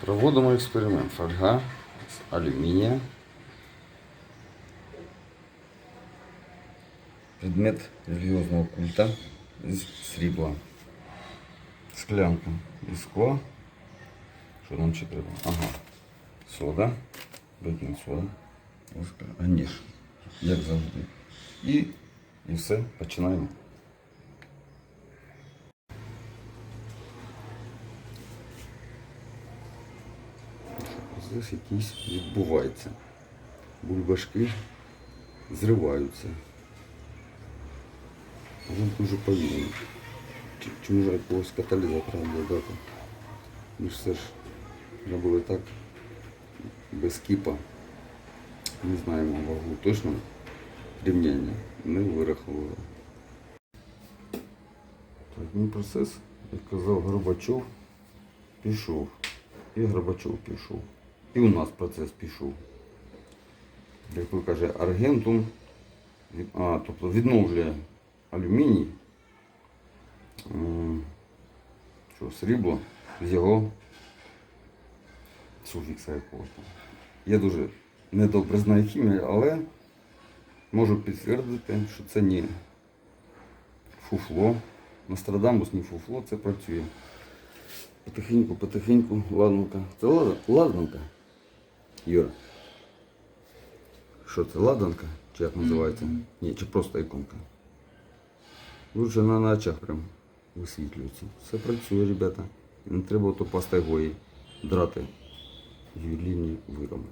Проводимо експеримент. Фольга з алюмінія. Предмет релігіозного культа з срібла. Склянка із скла. Що нам ще треба? Ага. Сода. Бейкінг сода. Ложка. А ніж. Як завжди. І, і все. Починаємо. Процес якийсь відбувається. Бульбашки зриваються. Але дуже повільно. Чи, може якогось каталізатора додати? Ми ж все ж робили так без кіпа. Не знаємо вагу точно рівняння. Не вирахували. Так, мій процес, як казав Горбачов, пішов. І Горбачов пішов. І у нас процес пішов. Ви каже, аргентум, а, тобто відновлює алюміній, що, срібло з його суфікса якогось. Я дуже недобре знаю хімію, але можу підтвердити, що це не фуфло. Нострадамус не фуфло, це працює. Потихеньку, потихеньку, ладненько. Це лад- ладанка? Юра. Що це, ладанка? Чи як називається? Ні, чи просто іконка. Лучше на, ночах прям висвітлюється. Все працює, ребята. Не треба ото пастою драти ювелірні вироби.